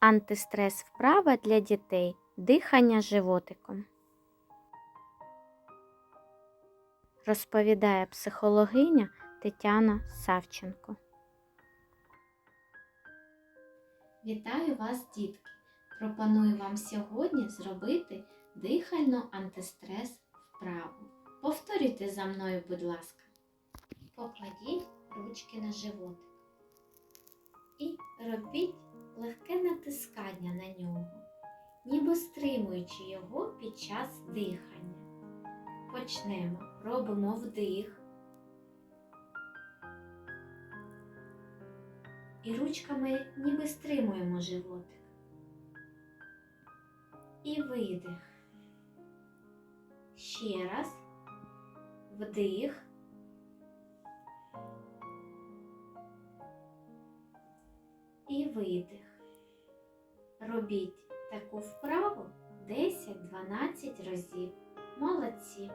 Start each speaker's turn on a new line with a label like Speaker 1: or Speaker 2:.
Speaker 1: Антистрес вправа для дітей. Дихання животиком. Розповідає психологиня Тетяна Савченко. Вітаю вас, дітки! Пропоную вам сьогодні зробити дихально антистрес вправу. Повторюйте за мною, будь ласка. Покладіть ручки на животик і робіть легке натискання на нього, ніби стримуючи його під час дихання. Почнемо. Робимо вдих. І ручками ніби стримуємо животик. І видих. Ще раз. Вдих. І видих. Робіть таку вправу 10-12 разів. Молодці!